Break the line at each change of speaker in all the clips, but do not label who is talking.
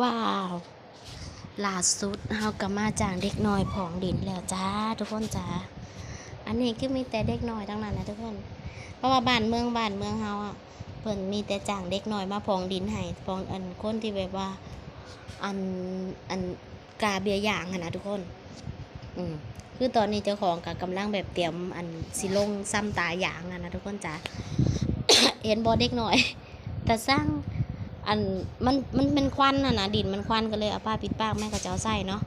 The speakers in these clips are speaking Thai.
ว้าวล่าสุดเฮาก็มาจากเด็กน้อยผองดินแล้วจ้าทุกคนจ้าอันนี้คือมีแต่เด็กน้อยทั้งนั้นนะทุกคน เพราะว่าบ้านเมืองบ้านเมืองเฮาอะเพิ่นมีแต่จ้างเด็กน้อยมาผองดินให้ผองอันคนที่แบบว่า อันอันกาเบียอย่างอะนะทุกคน อืมคือตอนนี้เจ้าของกับกำลังแบบเตรียมอันสิลงซ้ำตาอย่างอะนะทุกคนจ้าเห็นบอเด็กหน่อย แต่สร้าง อันมันมันเป็นควันน่ะนะดินมันควันก็เลยเอาผ้าปิดปากแม่ก็จะเอาใส่เนาะ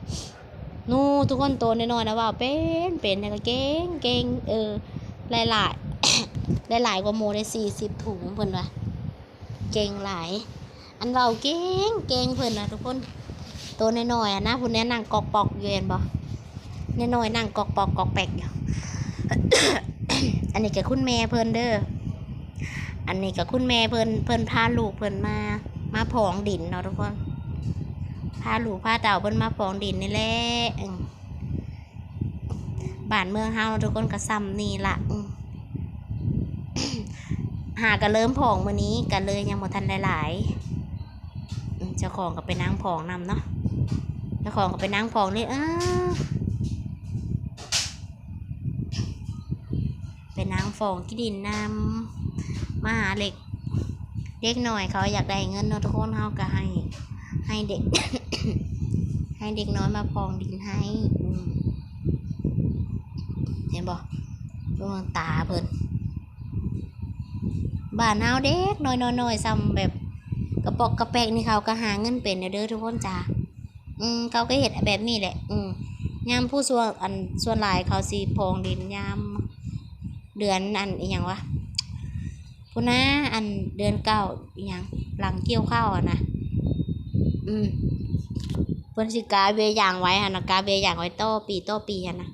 นู่ทุกคนโตน้อยๆนะว่าเป็นเป็นแต่ก็เก่งเก่งเออหลายหลายหลายหลายกว่าโมได้สี่สิบถุงเพิ่นว่าเก่งหลาย อันเราเก่งเก่งเพิ่นนะทุกคนโตน้อยๆอะนะพุ่นนี้นั่งกอกปอกอยู่เห็นบ่น้อยๆนั่งกอกปอกกอกแปกอยู่อันนี้ก็คุณแม่เพิ่นเด้อ อันนี้กับคุณแม่เพิ่นเพิ่นพาลูกเพิ่นมา มาผองดินเนาะทุกคนพาลูกพาเต่าเพิ่นมาผองดินนี่แหละบ้านเมืองเฮาเนาทุกคนก็ซ้ำนี่ละหาก็เริ่มผองมื้อนี้ก็เลยยังบ่ทันหลายอืมเจ้าของก็ไปนั่งผองนำเนาะเจ้าของก็ไปนั่งผองนี่อ้าไปนั่งฟองกี่ดินนำ มาหาเด็ก เด็กหน่อยเขาอยากได้เงินเนาะทุกคนเขาก็ให้ ให้เด็ก ให้เด็กน้อยมาพองดินให้เห็นบอกดวงตาเพิ่นบ้านเฮาเด็กน้อยๆน้อยๆซ้ำแบบกระปอกกระแปกนี่เขาก็หาเงินเป็นเด้อทุกคนจ้าอืมเขาก็เห็ดแบบนี้แหละ อืมยามผู้ส่วนอันส่วนหลายเขาสีพองดินยามเดือนอันอหย่างวะ พุ่นะอันเดือนเก้าอหยังหลังเกี่ยวข้าวอะนะอืมเพิ่นสิกาเบียอย่างไว้อะนะกาเบียอย่างไว้โตปีโตปีอะนะ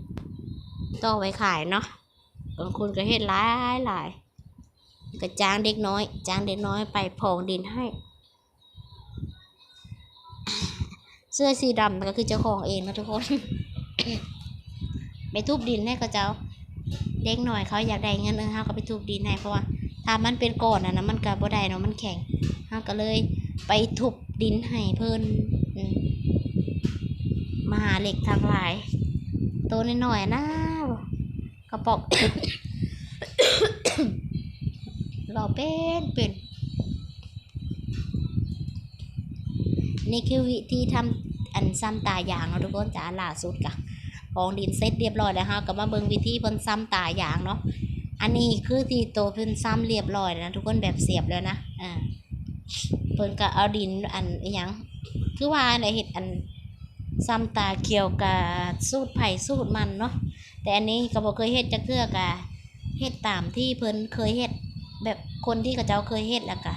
โต้ไว้ขายเนาะบางคนก็เฮ็ดหลายหลายก็จ้างเด็กน้อยจ้างเด็กน้อยไปพองดินให้ เสื้อสีดำก็คือเจ้าของเองนะทุกคนไปทุบดินให้เขาเจ้าเด็กหน่อยเขาอยากได้เงินเออเฮาก็ไปทุบดินให้เพราะว่า ถ้ามันเป็นก้อนอะนะมันก็บ่ได้เนาะมันแข็งเฮาก็เลยไปทุบดินให้เพิ่นมหาเหล็กทางหลาย ตัวน้อยๆนะกระป๋อกเราเป็นเป็น นี่คือวิธีทำอันซ้ำตาอย่างเนาะทุกคนจ้าล่าสุดกะพองดินเสร็จเรียบร้อยแล้วฮะก็มาเบิ่งวิธีเพิ่นซ้ำตาอย่างเนาะ อันนี้คือที่โตเพิ่นซ้ำเรียบร้อยแล้วนะทุกคนแบบเสียบแล้วนะอ่าเพิ่นก็เอาดินอันอยังคือว่าในเห็ดอันซ้ำตาเกี่ยวกับสูตรไผ่สูตรมันเนาะแต่อันนี้ก็บ่เคยเฮ็ดจักเทื่อกะเฮ็ดตามที่เพิ่นเคยเฮ็ดแบบคนที่เขาเจ้าเคยเฮ็ดแล้วก็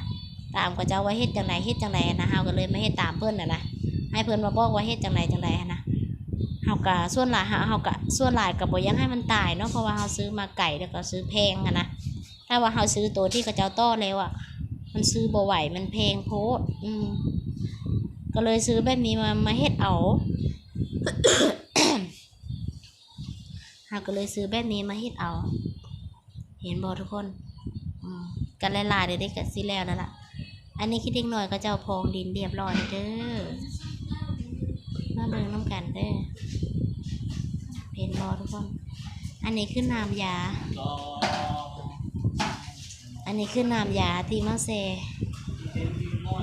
ตามเขาเจ้าว่าเฮ็ดจังไดเฮ็ดจังไดนนะเฮาก็เลยไมาเฮ็ดตามเพิ่นน่ะนะให้เพิ่นมาบอกว่าเฮ็ดจังไดจังไดนะ เฮาก็ส่วนหลายเฮาเฮาก็ส่วนหลายก็บ่อยังให้มันตายเนาะเพราะว่าเฮาซื้อมาไก่แล้วก็ซื้อแพงอะนะถ้าว่าเฮาซื้อตัวที่เขาเจ้าต้อแล้วอะมันซื้อบ่ไหวมันแพงโพดอืมก็เลยซื้อแบบนี้มามาเฮ็ดเอาเฮาก็เลยซื้อแบบนี้มาเฮ็ดเอา เห็นบ่ทุกคนกันหลายๆเดี๋ยวได้ก็สิแล้วนั่นล่ะ อันนี้คิดเด็กหน่อยก็จะเอาพองดินเรียบร้อยเด้อ เบิ่งน้ำกันเด้อเห็นบ่ทุกคน อันนี้คือน้ำยา อันนี้คือน้ำยาที่มาเซ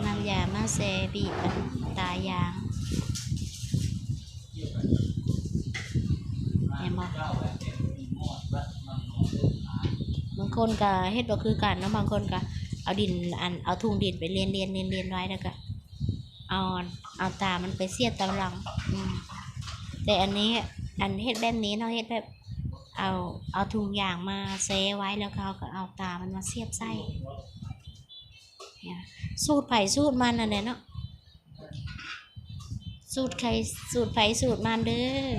น้ำยามาเซบีบตายางเห็นบ่บางคนก็เฮ็ดบ่คือกันเนาะบางคนก็เอาดินอันเอาถุงดินไปเรียนเรียนเรียนเรียนไว้แล้วก็ เอาเอาตามันไปเสียบตามหลังแต่อันนี้อันเฮ็ดแบบนี้เนาะเฮ็ดแบบ เอาเอาถุงยางมาเซไว้แล้วเขาก็เอาตามันมาเสียบไส้เนี่ยสูตรไผ่สูตรมันน่ะเนี่ยเนาะสูตรใครสูตรไผ่สูตรมันเด้อ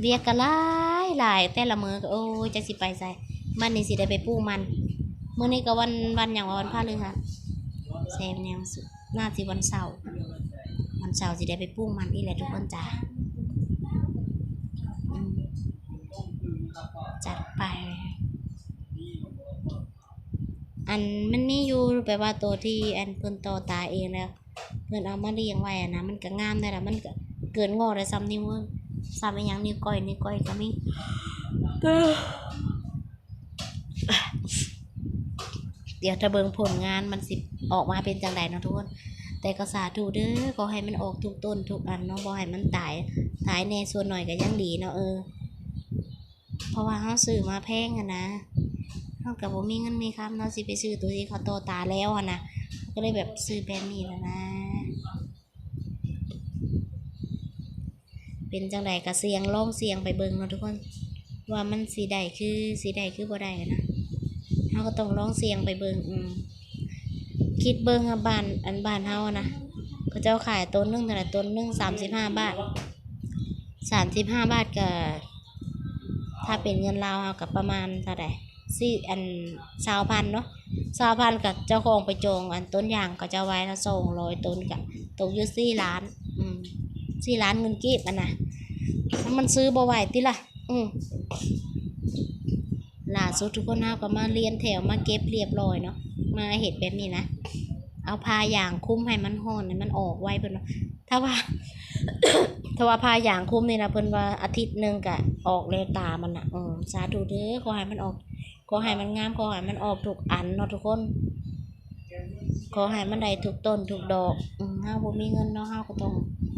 เบียกกะหลายหลายแต่ละมือก็โอ้ยจะสิไปใส่มันนี่สิได้ไปปูมัน มื้อนี้ก็วันวันอย่างว่าวันพฤหัสแซมแนวสุดหน่าสิวันเสาร์วันเสาร์สิได้ไปปลูกมันนี่แหละทุกคนจ้าจัดไปอันมันมีอยู่แบบว่าตัวที่อันเพิ่นต่อตาเองแล้วเพิ่นเอามาเลี้ยงไว้อะนะมันก็งามได้ละมันก็เกินงอได้ซ้ำนิ้วซ้ำอีหยังนิ้วก้อยนิ้วก้อยก็มี เดี๋ยวถ้าเบิงผลงานมันสิออกมาเป็นจังไดเนาะทุกคนแต่ก็สาธุเด้อขอให้มันออกทุกต้นทุกอันเนาะบ่ให้มันตายตายแน่ส่วนหน่อยก็ยังดีเนาะเออ เพราะว่าเฮาซื้อมาแพงอะนะเฮาก็บ่มีเงินมีคำเนาะสิไปซื้อตัวที่เขาโตตาแล้วอะนะก็เลยแบบซื้อแบบนี้แล้วนะ เป็นจังไดก็เสียงลองเสียงไปเบิงเนาะทุกคน ว่ามันสีใดคือสีใดคือบ่ได้นะ เฮาก็ต้องลองเสียงไปเบิ่งอืมคิดเบิ่งอะบ้านอันบ้านเฮาอะนะเขาเจ้าขายต้นหนึงเท่าไหร่ต้นหนึง35บาท35บาทก็ถ้าเป็นเงินลาวเฮาก็ประมาณเท่าไหร่สี่อัน20,000เนาะ20,000กับเจ้าของไปจองอันต้นยางก็จะไว้ละ200ต้นก็ตกอยู่4ล้าน อืม4ล้านเงินกีบอันน่ะถ้ามันซื้อบ่ไหวติล่ะ อืม หล่าสุดทุกคนเฮาก็มาเรียนแถวมาเก็บเรียบร้อยเนาะมาเห็ดแบบนี้นะ เอาพายางคุ้มให้มันห่อนให้มันออกไว้เพิ่นถ้าว่า ถ้าว่าพายางคุ้มนี่นะเพิ่นว่าอาทิตย์หนึ่งก็ออกเลตามันน่ะอืมสาธุเด้อขอให้มันออกขอให้มันงามขอให้มันออกทุกอันเนาะทุกคนขอให้มันได้ทุกต้นทุกดอกอืมเฮาบ่มีเงินเนาะเฮาก็ต้อง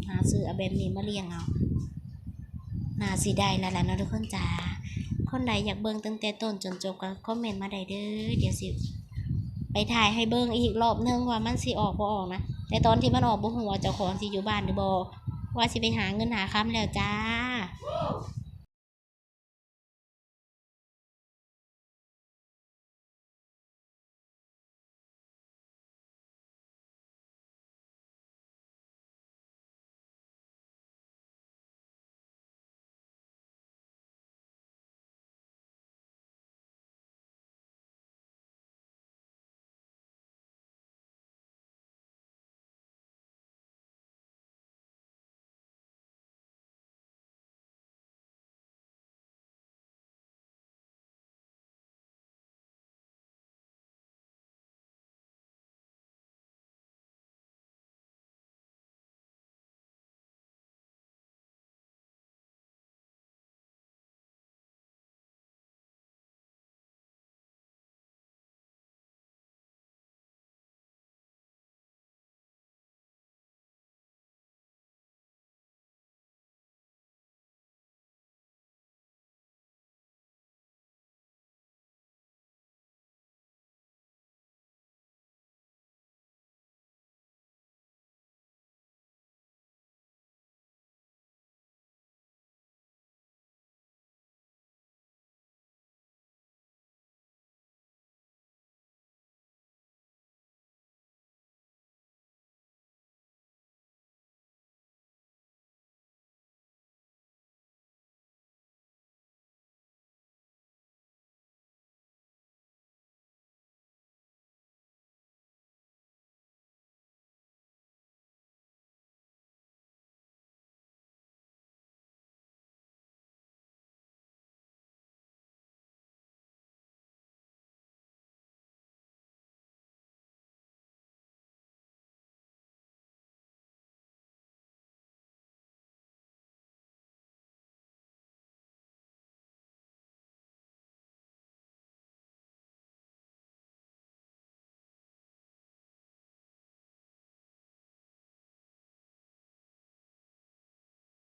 หาซื้อเอาแบบนี้มาเลี้ยงเอาน่าสิได้แล้วล่ะเนาะทุกคนจ้า คนใดอยากเบิ่งตั้งแต่ต้นจนจบก็คอมเมนต์มาได้เด้อเดี๋ยวสิไปถ่ายให้เบิ่งอีกรอบนึงว่ามันสิออกบ่ออกนะแต่ตอนที่มันออกบ่ฮู้ว่าเจ้าของสิอยู่บ้านหรือบ่ว่าสิไปหาเงินหาค้ำแล้วจ้า